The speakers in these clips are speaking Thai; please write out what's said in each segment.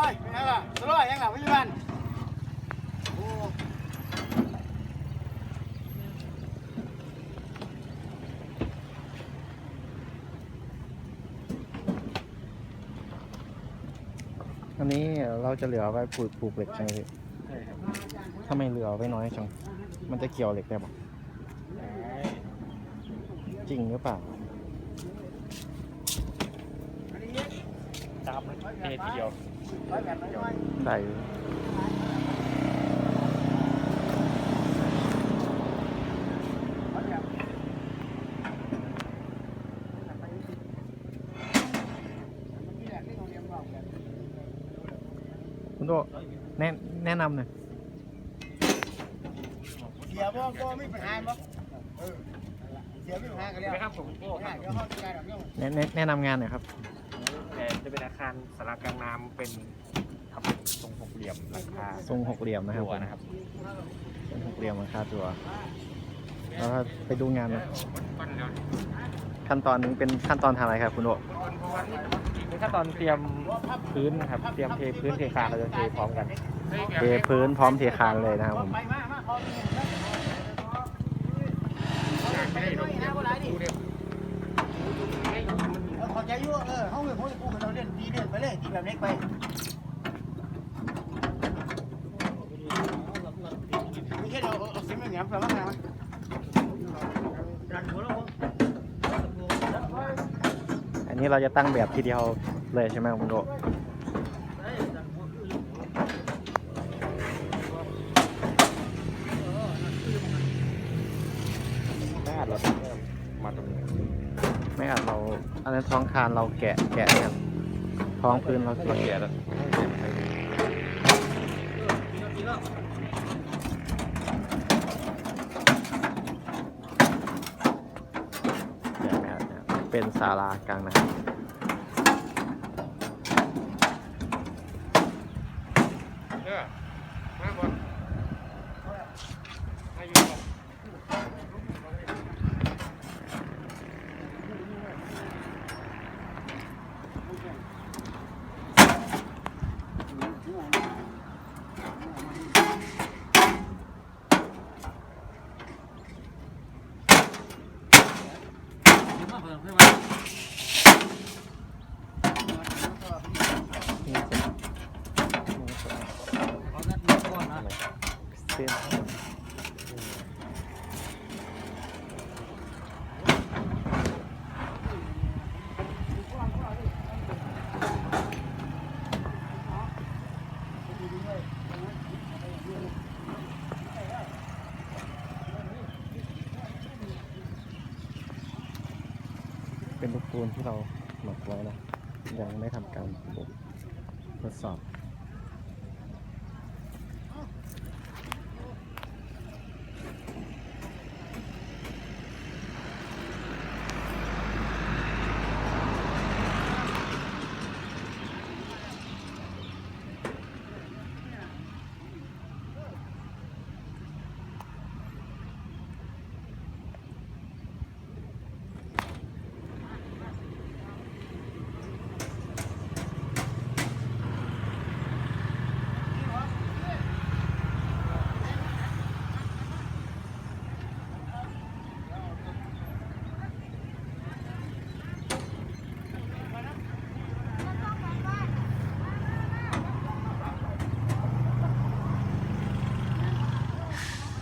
ร้อยยังล่ะสร้อยยังล่ะวิบันโอ้อันนี้เราจะเหลือไว้ปลูกปลูกเหล็กใช่ไหมพี่ใช่ครับถ้าไม่เหลือไว้น้อยจัง มันจะเกี่ยวเหล็กได้ปะจริงหรือเปล่าตามเททีเดียว ร้อยแบบน้อยได้อยู่ร้อยแบบนี่แหละที่โรงเรียนบอกแบบคุณโตแนะแนะนำหน่อยเสียบ่ก็ไม่เป็นไรบ่เออเสียไม่เป็นไรกันแล้วนะครับผมโอ้คเดี๋รับยวเขาจะได้ดอกเบี้ยแนะแนะแนะนำงานหน่อยครับแต่ จะเป็นอาคารสารากลางน้ำเป็นทำเป็นทรงหกเหลี่ยมหลังคาทรงหกเหลี่ยมนะครับตัวนะครับทรงหกเหลี่ยมราคาตัวแล้วก็ไปดูงานนะขั้นตอนนี้เป็นขั้นตอนทำอะไรครับคุณโตเป็นขั้นตอนเตรียมพื้นครับ เตรียมเทพื้นเทคานเราจะเทพร้อมกัน เทพื้นพร้อมเทคานเลยนะครับผม อยั่เออเขาเงินเขาจะกู้กันเราเล่นตีเล่นไปเลยตีแบบเล็กไปไม่ใช่เราเอาซิมอย่างเงี้ยแปลว่าไงวะดันหัวเราอันนี้เราจะตั้งแบบทีเดียวเลยใช่ไหมคุณโตหน้าเรามาตรงนี้ไม่อาจเรา อันนั้นท้องคานเราแกะแกะกันท้องพื้นเราเราแกะแก่แล้วแกะไม่อาจนะครับเป็นศาลากลางนะครับออมาบอลมาอยู่ก่อน นี่เสร็จนี่เสร็จเส้นเปูนที่เราหมักไว้นะยังไม่ทำการทดสอบ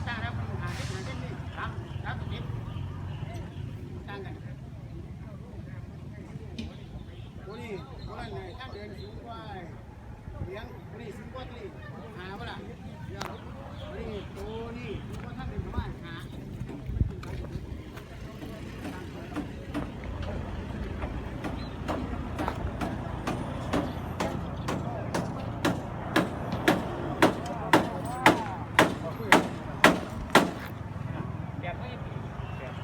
ตั้งแล้วมันหาที่ไหนเส้นนี่ครับครับตรงนี้ตั้งกันโอ้นี่โอ้นั่นไงตั้งเดินสูงกว่าเลี้ยงโอ้นี่สูงกว่าที่หาเปล่าเดี๋ยวนี่โอ้นี่สูงกว่าท่านเป็นชาวบ้านหาแบบไม่แบบ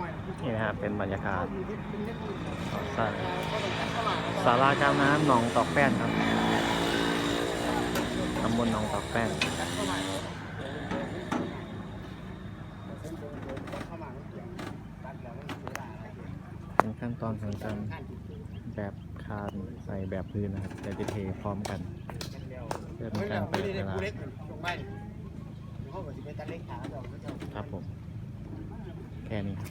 ว่านี่นะครับเป็นบรรยากาศ ของศาลศาลากลางน้ำหนองตอกแป้นครับตำบลหนองตอกแป้นเป็นขั้นตอนของการแบบคานใส่แบบพื้นนะครับเดี๋ยวจะเทพร้อมกันเพื่อเป็นเฮ้ยกาเรารประไม่หยัดได้เวลาผู้เล็กลงไปเขาก็จะไปตัดเล็กขาเราก็จะครับผม แค่นี้ครับ